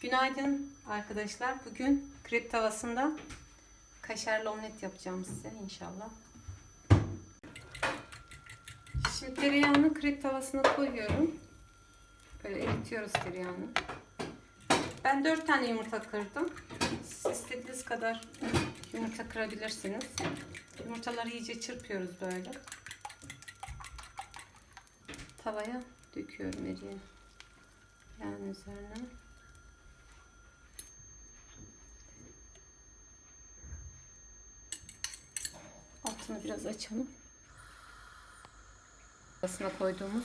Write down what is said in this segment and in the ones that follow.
Günaydın arkadaşlar. Bugün krep tavasında kaşarlı omlet yapacağım size inşallah. Şimdi tereyağını krep tavasına koyuyorum. Böyle eritiyoruz tereyağını. Ben 4 tane yumurta kırdım. Siz istediğiniz kadar yumurta kırabilirsiniz. Yumurtaları iyice çırpıyoruz böyle. Tavaya döküyorum eriye. Yağın üzerine. Altını biraz açalım. Arasına koyduğumuz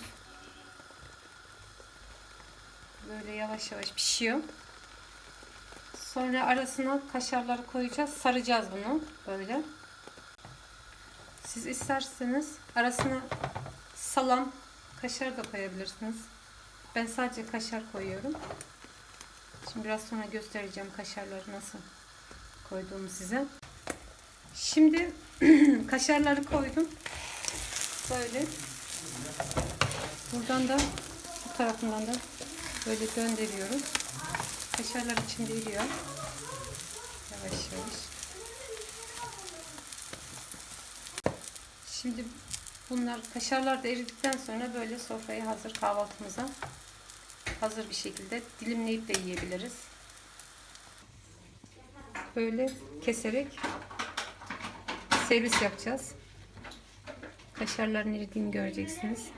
böyle yavaş yavaş pişiyor. Sonra arasına kaşarları koyacağız. Saracağız bunu böyle. Siz isterseniz arasına salam, kaşar da koyabilirsiniz. Ben sadece kaşar koyuyorum. Şimdi biraz sonra göstereceğim kaşarları nasıl koyduğumu size. Şimdi kaşarları koydum. Böyle. Buradan da bu tarafından da böyle döndürüyoruz. Kaşarlar içinde eriyor. Yavaş yavaş. Şimdi bunlar kaşarlar da eridikten sonra böyle sofraya hazır kahvaltımıza hazır bir şekilde dilimleyip de yiyebiliriz. Böyle keserek servis yapacağız. Kaşarların eridiğini göreceksiniz.